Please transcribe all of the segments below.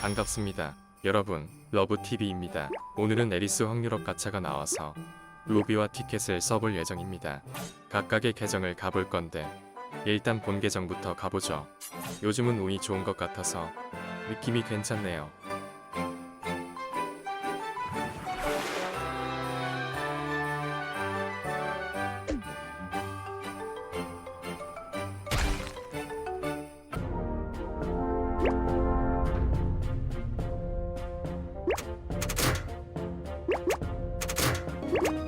반갑습니다. 여러분, 러브TV입니다. 오늘은 에리스 확률업 가차가 나와서 로비와 티켓을 써볼 예정입니다. 각각의 계정을 가볼 건데 일단 본 계정부터 가보죠. 요즘은 운이 좋은 것 같아서 느낌이 괜찮네요. you.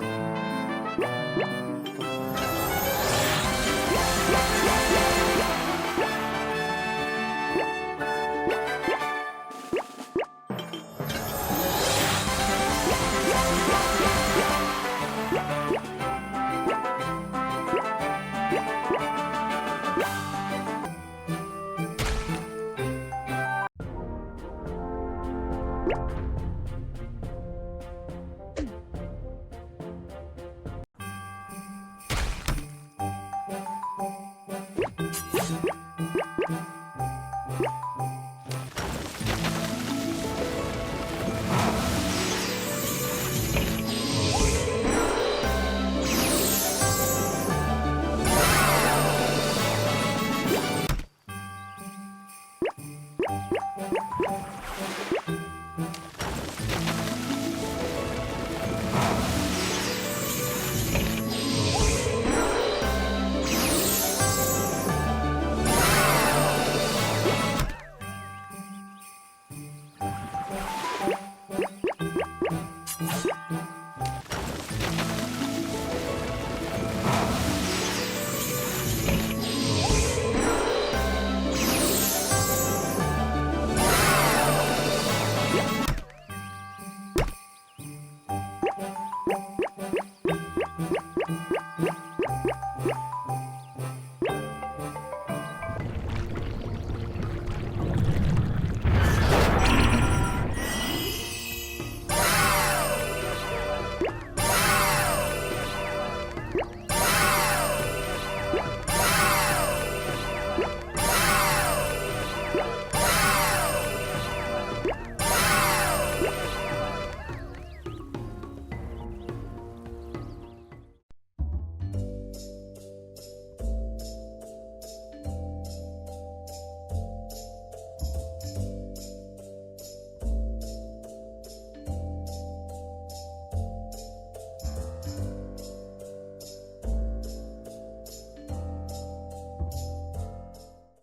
you